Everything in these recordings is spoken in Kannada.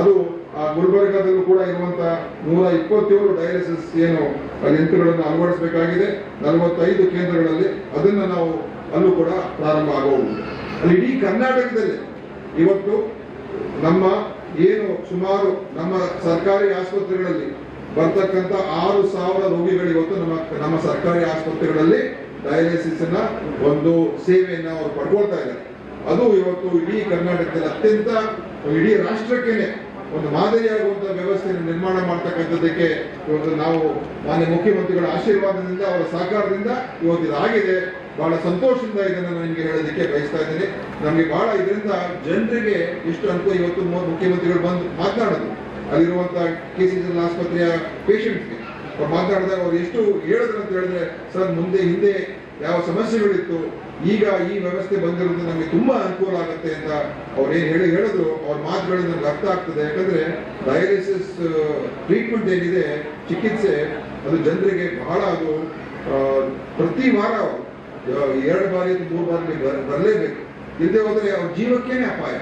ಅದು ಆ ಗುಲ್ಬರ್ಗಾದಲ್ಲೂ ಕೂಡ ಇರುವಂತಹ ನೂರ ಇಪ್ಪತ್ತೇಳು ಡಯಾಲಿಸಿಸ್ ಏನು ಯಂತ್ರಗಳನ್ನು ಅಳವಡಿಸಬೇಕಾಗಿದೆ. ನಲವತ್ತೈದು ಕೇಂದ್ರಗಳಲ್ಲಿ ಅದನ್ನ ನಾವು ಅಲ್ಲೂ ಕೂಡ ಪ್ರಾರಂಭ ಆಗೋದು. ಅಲ್ಲಿ ಇಡೀ ಕರ್ನಾಟಕದಲ್ಲಿ ಇವತ್ತು ನಮ್ಮ ಏನು ಸುಮಾರು ನಮ್ಮ ಸರ್ಕಾರಿ ಆಸ್ಪತ್ರೆಗಳಲ್ಲಿ ಬರ್ತಕ್ಕಂಥ ಆರು ಸಾವಿರ ರೋಗಿಗಳು ಇವತ್ತು ನಮ್ಮ ನಮ್ಮ ಸರ್ಕಾರಿ ಆಸ್ಪತ್ರೆಗಳಲ್ಲಿ ಡಯಾಲಿಸಿಸ್ನ ಒಂದು ಸೇವೆಯನ್ನು ಅವರು ಪಡ್ಕೊಳ್ತಾ ಇದ್ದಾರೆ. ಅದು ಇವತ್ತು ಇಡೀ ಕರ್ನಾಟಕದಲ್ಲಿ ಅತ್ಯಂತ, ಇಡೀ ರಾಷ್ಟ್ರಕ್ಕೇನೆ ಒಂದು ಮಾದರಿಯಾಗುವಂತಹ ವ್ಯವಸ್ಥೆಯನ್ನು ನಿರ್ಮಾಣ ಮಾಡ್ತಕ್ಕಂಥದ್ದಕ್ಕೆ ಇವತ್ತು ನಾವು ಮಾನ್ಯ ಮುಖ್ಯಮಂತ್ರಿಗಳ ಆಶೀರ್ವಾದದಿಂದ ಅವರ ಸಹಕಾರದಿಂದ ಇವತ್ತು ಇದಾಗಿದೆ ಬಹಳ ಸಂತೋಷದಿಂದ ಇದನ್ನು ನಾನು ನಿಮಗೆ ಹೇಳೋದಕ್ಕೆ ಬಯಸ್ತಾ ಇದ್ದೀನಿ. ನಮಗೆ ಬಹಳ ಇದರಿಂದ ಜನರಿಗೆ ಎಷ್ಟು ಅನುಕೂಲ ಇವತ್ತು ಮುಖ್ಯಮಂತ್ರಿಗಳು ಬಂದು ಮಾತನಾಡೋದು. ಅಲ್ಲಿರುವಂತಹ ಕೆ ಸಿ ಜನರಲ್ ಆಸ್ಪತ್ರೆಯ ಅವ್ರು ಮಾತನಾಡಿದಾಗ ಅವ್ರು ಎಷ್ಟು ಹೇಳಿದ್ರು ಅಂತ ಹೇಳಿದ್ರೆ, ಸರ್, ಮುಂದೆ ಹಿಂದೆ ಯಾವ ಸಮಸ್ಯೆಗಳಿತ್ತು, ಈಗ ಈ ವ್ಯವಸ್ಥೆ ಬಂದಿರೋದು ನಮಗೆ ತುಂಬಾ ಅನುಕೂಲ ಆಗುತ್ತೆ ಅಂತ ಅವ್ರು ಏನು ಹೇಳಿ ಹೇಳಿದ್ರು. ಅವ್ರ ಮಾತುಗಳು ನಮ್ಗೆ ಅರ್ಥ ಆಗ್ತದೆ. ಯಾಕಂದ್ರೆ ಡಯಾಲಿಸಿಸ್ ಟ್ರೀಟ್ಮೆಂಟ್ ಏನಿದೆ ಚಿಕಿತ್ಸೆ, ಅದು ಜನರಿಗೆ ಬಹಳ ಅದು ಪ್ರತಿ ವಾರ ಎರಡು ಬಾರಿ ಮೂರು ಬಾರಿ ಬರ್- ಬರಲೇಬೇಕು. ಇಲ್ಲದೆ ಹೋದ್ರೆ ಅವ್ರ ಜೀವಕ್ಕೇನೆ ಅಪಾಯ.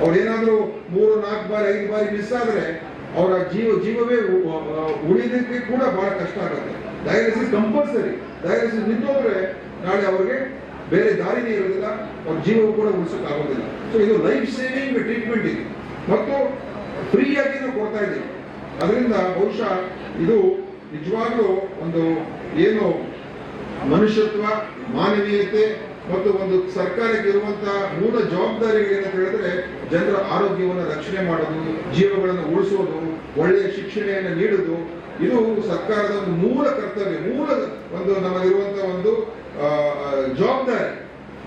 ಅವ್ರು ಏನಾದರೂ ಮೂರು, ನಾಲ್ಕು ಬಾರಿ, ಐದು ಬಾರಿ ಮಿಸ್ ಆದ್ರೆ ಅವರ ಜೀವ, ಜೀವವೇ ಉಳಿದಕ್ಕೆ ಕೂಡ ಬಹಳ ಕಷ್ಟ ಆಗುತ್ತೆ. ಡಯಾಲಿಸಿಸ್ ಕಂಪಲ್ಸರಿ ಡಯಾಲಿಸಿಸ್ ನಿಂತೋದ್ರೆ ನಾಳೆ ಅವರಿಗೆ ಬೇರೆ ದಾರಿನೇ ಇರೋದಿಲ್ಲ. ಅವ್ರ ಜೀವ ಕೂಡ ಉಳಿಸೋಕೆ ಆಗೋದಿಲ್ಲ. ಸೊ ಇದು ಲೈಫ್ ಸೇವಿಂಗ್ ಟ್ರೀಟ್ಮೆಂಟ್ ಇದೆ. ಮತ್ತು ಫ್ರೀಯಾಗಿ ಕೊಡ್ತಾ ಇದೆ. ಅದರಿಂದ ಬಹುಶಃ ಇದು ನಿಜವಾಗ್ಲೂ ಒಂದು ಏನು ಮನುಷ್ಯತ್ವ, ಮಾನವೀಯತೆ ಮತ್ತು ಒಂದು ಸರ್ಕಾರಕ್ಕೆ ಇರುವಂತಹ ಮೂಲ ಜವಾಬ್ದಾರಿಗಳು ಏನಂತ ಹೇಳಿದ್ರೆ ಜನರ ಆರೋಗ್ಯವನ್ನು ರಕ್ಷಣೆ ಮಾಡೋದು ಜೀವಗಳನ್ನು ಉಳಿಸೋದು ಒಳ್ಳೆಯ ಶಿಕ್ಷಣೆಯನ್ನು ನೀಡೋದು ಇದು ಸರ್ಕಾರದ ಒಂದು ಮೂಲ ಕರ್ತವ್ಯ, ಮೂಲ ಒಂದು ನಮಗಿರುವಂತಹ ಒಂದು ಜವಾಬ್ದಾರಿ.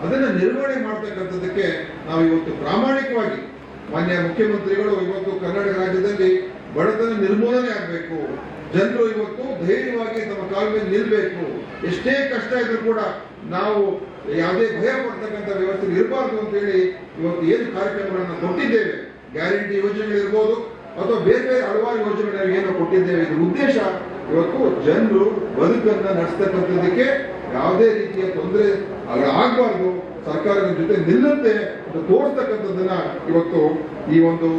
ಅದನ್ನು ನಿರ್ವಹಣೆ ಮಾಡ್ತಕ್ಕಂಥದ್ದಕ್ಕೆ ನಾವು ಇವತ್ತು ಪ್ರಾಮಾಣಿಕವಾಗಿ ಮಾನ್ಯ ಮುಖ್ಯಮಂತ್ರಿಗಳು ಇವತ್ತು ಕರ್ನಾಟಕ ರಾಜ್ಯದಲ್ಲಿ ಬಡತನ ನಿರ್ಮೂಲನೆ ಆಗಬೇಕು. ಜನರು ಇವತ್ತು ಧೈರ್ಯವಾಗಿ ತಮ್ಮ ಕಾಲ ಮೇಲೆ ನಿಲ್ಬೇಕು. ಎಷ್ಟೇ ಕಷ್ಟ ಇದ್ರೂ ಕೂಡ ನಾವು ಯಾವುದೇ ಭಯ ಪಡ್ತಕ್ಕಂಥ ವ್ಯವಸ್ಥೆ ಇರಬಾರ್ದು ಅಂತ ಹೇಳಿ ಇವತ್ತು ಏನು ಕಾರ್ಯಕ್ರಮಗಳನ್ನು ಕೊಟ್ಟಿದ್ದೇವೆ. ಗ್ಯಾರಂಟಿ ಯೋಜನೆಗಳಿರ್ಬೋದು ಅಥವಾ ಬೇರೆ ಬೇರೆ ಹಲವಾರು ಯೋಜನೆಗಳು ಏನು ಕೊಟ್ಟಿದ್ದೇವೆ ಇದ್ರ ಉದ್ದೇಶ ಇವತ್ತು ಜನರು ಬದುಕನ್ನು ನಡೆಸ್ತಕ್ಕಂಥದ್ದಕ್ಕೆ ಯಾವುದೇ ರೀತಿಯ ತೊಂದರೆ ಆಗಬಾರ್ದು. ಸರ್ಕಾರದ ಜೊತೆ ನಿಲ್ಲುತ್ತೆ ಅಂತ ತೋರಿಸ್ತಕ್ಕಂಥದ್ದನ್ನ ಇವತ್ತು ಈ ಒಂದು,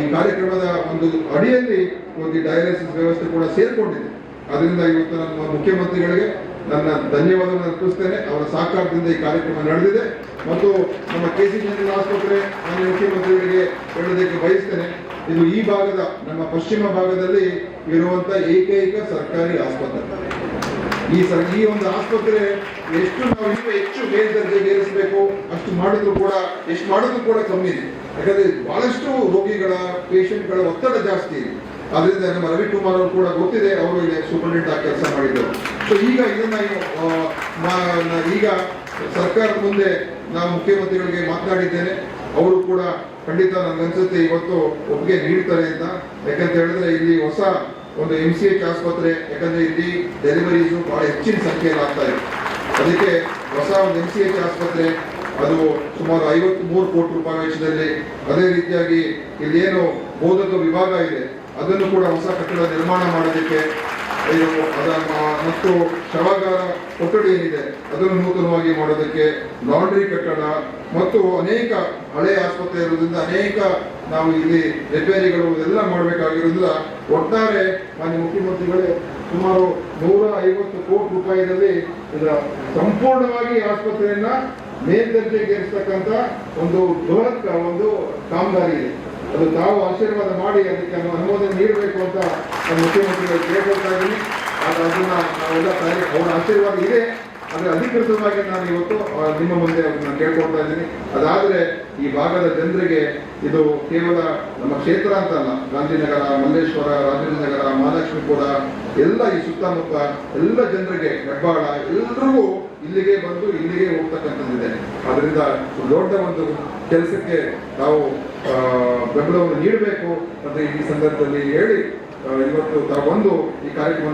ಈ ಕಾರ್ಯಕ್ರಮದ ಒಂದು ಅಡಿಯಲ್ಲಿ ಒಂದು ಡಯಾಲಿಸಿಸ್ ವ್ಯವಸ್ಥೆ ಕೂಡ ಸೇರ್ಕೊಂಡಿದೆ. ಅದರಿಂದ ಇವತ್ತು ನಮ್ಮ ಮುಖ್ಯಮಂತ್ರಿಗಳಿಗೆ ನನ್ನ ಧನ್ಯವಾದವನ್ನು ಅರ್ಪಿಸ್ತೇನೆ. ಅವರ ಸಹಕಾರದಿಂದ ಈ ಕಾರ್ಯಕ್ರಮ ನಡೆದಿದೆ. ಮತ್ತು ನಮ್ಮ ಕೆ ಸಿ ಜನರಲ್ ಆಸ್ಪತ್ರೆ ಮಾನ್ಯ ಮುಖ್ಯಮಂತ್ರಿಗಳಿಗೆ ಹೇಳೋದಕ್ಕೆ ಬಯಸ್ತೇನೆ. ಇದು ಈ ಭಾಗದ, ನಮ್ಮ ಪಶ್ಚಿಮ ಭಾಗದಲ್ಲಿ ಇರುವಂತ ಏಕೈಕ ಸರ್ಕಾರಿ ಆಸ್ಪತ್ರೆ. ಈ ಸರ್, ಈ ಒಂದು ಆಸ್ಪತ್ರೆ ಎಷ್ಟು ನಾವು ಇನ್ನೂ ಹೆಚ್ಚು ಮೇಲ್ದರ್ಜೆಗೆ ಏರಿಸಬೇಕು, ಅಷ್ಟು ಮಾಡಿದ್ರು ಕೂಡ, ಎಷ್ಟು ಮಾಡಿದ್ರು ಕೂಡ ಕಮ್ಮಿ ಇದೆ. ಯಾಕಂದ್ರೆ ಬಹಳಷ್ಟು ರೋಗಿಗಳ, ಪೇಷಂಟ್ಗಳ ಒತ್ತಡ ಜಾಸ್ತಿ ಇದೆ. ಅದರಿಂದ ನಮ್ಮ ರವಿಕುಮಾರ್ ಅವರು ಕೂಡ ಗೊತ್ತಿದೆ, ಅವರು ಇಲ್ಲಿ ಸೂಪರಿಂಟೆಂಡೆಂಟ್ ಆಗಿ ಕೆಲಸ ಮಾಡಿದ್ರು ಸೊ ಈಗ ಇದನ್ನ ಈಗ ಸರ್ಕಾರದ ಮುಂದೆ ನಾನು ಮುಖ್ಯಮಂತ್ರಿಗಳಿಗೆ ಮಾತನಾಡಿದ್ದೇನೆ. ಅವರು ಕೂಡ ಖಂಡಿತ ನನಗನ್ಸುತ್ತೆ ಇವತ್ತು ಒಪ್ಪಿಗೆ ನೀಡ್ತಾರೆ ಅಂತ. ಯಾಕಂತ ಹೇಳಿದ್ರೆ ಇಲ್ಲಿ ಹೊಸ ಒಂದು ಎಂ ಸಿ ಎಚ್ ಆಸ್ಪತ್ರೆ, ಯಾಕಂದ್ರೆ ಇಲ್ಲಿ ಡೆಲಿವರೀಸು ಬಹಳ ಹೆಚ್ಚಿನ ಸಂಖ್ಯೆಯಲ್ಲಿ ಆಗ್ತಾ ಇದೆ. ಅದಕ್ಕೆ ಹೊಸ ಒಂದು ಎಂ ಸಿ ಎಚ್ ಆಸ್ಪತ್ರೆ, ಅದು ಸುಮಾರು ಐವತ್ತು ಮೂರು ಕೋಟಿ ರೂಪಾಯಿ ವೆಚ್ಚದಲ್ಲಿ ಅದೇ ರೀತಿಯಾಗಿ ಇಲ್ಲಿ ಏನು ಬೋಧಕ ವಿಭಾಗ ಇದೆ. ಅದನ್ನು ಕೂಡ ಹೊಸ ಕಟ್ಟಡ ನಿರ್ಮಾಣ ಮಾಡೋದಕ್ಕೆ ಮತ್ತು ಶವಾಗಾರ ಕೊಠಡಿ ಏನಿದೆ, ಅದನ್ನು ನೂತನವಾಗಿ ಮಾಡೋದಕ್ಕೆ ಲಾಂಡ್ರಿ ಕಟ್ಟಡ ಮತ್ತು ಅನೇಕ ಹಳೆ ಆಸ್ಪತ್ರೆ ಇರೋದ್ರಿಂದ ಅನೇಕ ನಾವು ಇಲ್ಲಿ ರಿಪೇರಿಗಳು ಎಲ್ಲ ಮಾಡಬೇಕಾಗಿರೋದ್ರಿಂದ ಒಟ್ಟಾರೆ ಮಾನ್ಯ ಮುಖ್ಯಮಂತ್ರಿಗಳೇ ಸುಮಾರು ನೂರ ಐವತ್ತು ಕೋಟಿ ರೂಪಾಯಿನಲ್ಲಿ ಇದರ ಸಂಪೂರ್ಣವಾಗಿ ಆಸ್ಪತ್ರೆಯನ್ನ ಮೇಲ್ದರ್ಜೆಗೇರಿಸ್ತಕ್ಕಂಥ ಒಂದು ಬೃಹತ್, ಒಂದು ಕಾಮಗಾರಿ ಇದೆ. ಅದು ತಾವು ಆಶೀರ್ವಾದ ಮಾಡಿ ಅದಕ್ಕೆ ಅನು- ಅನುಮೋದನೆ ನೀಡಬೇಕು ಅಂತ ಮುಖ್ಯಮಂತ್ರಿಗಳು ಇದ್ದೀನಿ. ಆದ್ರೆ ಅದನ್ನ ನಾವೆಲ್ಲ ತಾಯಿ ಅವರ ಆಶೀರ್ವಾದ ಇದೆ. ಆದ್ರೆ ಅಧಿಕೃತವಾಗಿ ನಾನು ಇವತ್ತು ನಿಮ್ಮ ಮುಂದೆ ನಾನು ಕೇಳ್ಕೊಳ್ತಾ ಇದ್ದೀನಿ. ಅದಾದ್ರೆ ಈ ಭಾಗದ ಜನರಿಗೆ ಇದು ಕೇವಲ ನಮ್ಮ ಕ್ಷೇತ್ರ ಅಂತ ಅಲ್ಲ ಗಾಂಧಿನಗರ, ಮಲ್ಲೇಶ್ವರ ರಾಜೇಂದ್ರ ನಗರ ಮಹಾಲಕ್ಷ್ಮೀಪುರ, ಎಲ್ಲ ಈ ಸುತ್ತಮುತ್ತ ಎಲ್ಲ ಜನರಿಗೆ ಹೆಬ್ಬಾಳ, ಎಲ್ರಿಗೂ ಇಲ್ಲಿಗೆ ಬಂದು ಇಲ್ಲಿಗೆ ಹೋಗ್ತಕ್ಕಂಥದ್ದಿದೆ. ಅದರಿಂದ ದೊಡ್ಡ ಒಂದು ಕೆಲಸಕ್ಕೆ ನಾವು ಬೆಂಬಲವನ್ನು ನೀಡಬೇಕು ಅಂತ ಈ ಸಂದರ್ಭದಲ್ಲಿ ಹೇಳಿ ಇವತ್ತು ತಾವು ಬಂದು ಈ ಕಾರ್ಯಕ್ರಮ